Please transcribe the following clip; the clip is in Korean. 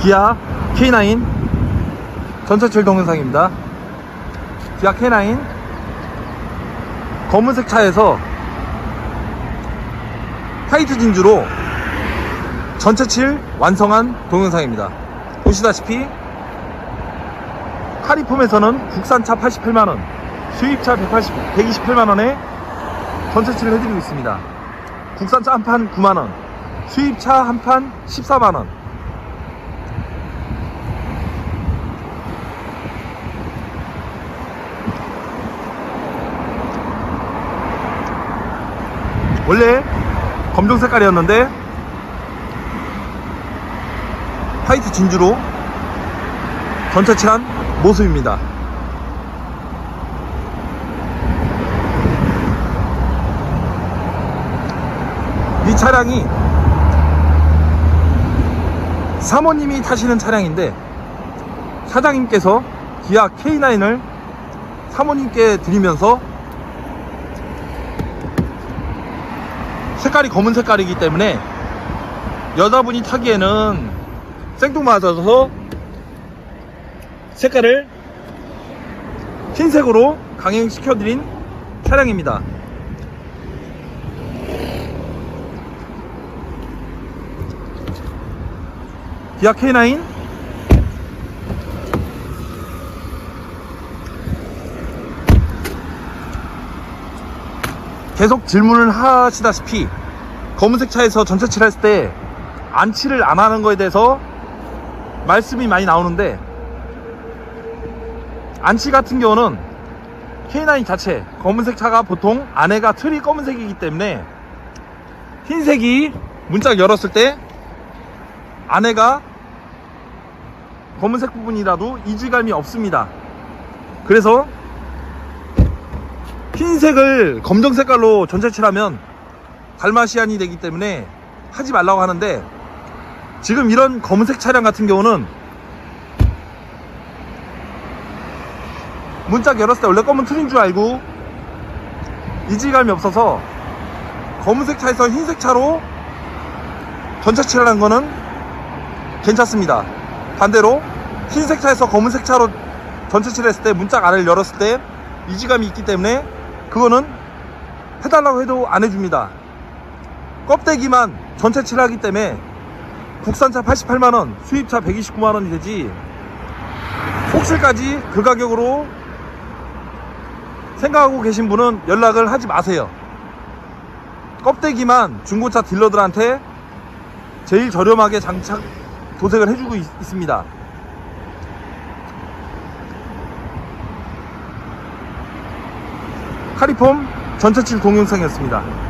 기아 K9 전차칠 동영상입니다. 기아 K9 검은색 차에서 화이트 진주로 전체칠 완성한 동영상입니다. 보시다시피 카리폼에서는 국산차 88만원, 수입차 180, 128만원에 전체칠을 해드리고 있습니다. 국산차 한 판 9만원, 수입차 한 판 14만원. 원래 검정 색깔이었는데 화이트 진주로 전체 칠한 모습입니다. 이 차량이 사모님이 타시는 차량인데 사장님께서 기아 K9을 사모님께 드리면서 색깔이 검은 색깔이기 때문에 여자분이 타기에는 생뚱맞아서 색깔을 흰색으로 강행시켜드린 차량입니다. 기아 K9 계속 질문을 하시다시피 검은색 차에서 전체 칠했을 때 안칠을 안 하는 거에 대해서 말씀이 많이 나오는데 안치 같은 경우는 K9 자체 검은색 차가 보통 안에가 틀이 검은색이기 때문에 흰색이 문짝 열었을 때 안에가 검은색 부분이라도 이질감이 없습니다. 그래서 흰색을 검정 색깔로 전체 칠하면 달마시안이 되기 때문에 하지 말라고 하는데 지금 이런 검은색 차량 같은 경우는 문짝 열었을 때 원래 검은 틀인 줄 알고 이질감이 없어서 검은색 차에서 흰색 차로 전체 칠하는 거는 괜찮습니다. 반대로 흰색 차에서 검은색 차로 전체 칠했을 때 문짝 안을 열었을 때 이질감이 있기 때문에 그거는 해달라고 해도 안 해줍니다. 껍데기만 전체 칠하기 때문에 국산차 88만원, 수입차 129만원이 되지 혹시까지 그 가격으로 생각하고 계신 분은 연락을 하지 마세요. 껍데기만 중고차 딜러들한테 제일 저렴하게 장착 도색을 해주고 있, 있습니다. 카리폼 전체칠 동영상이었습니다.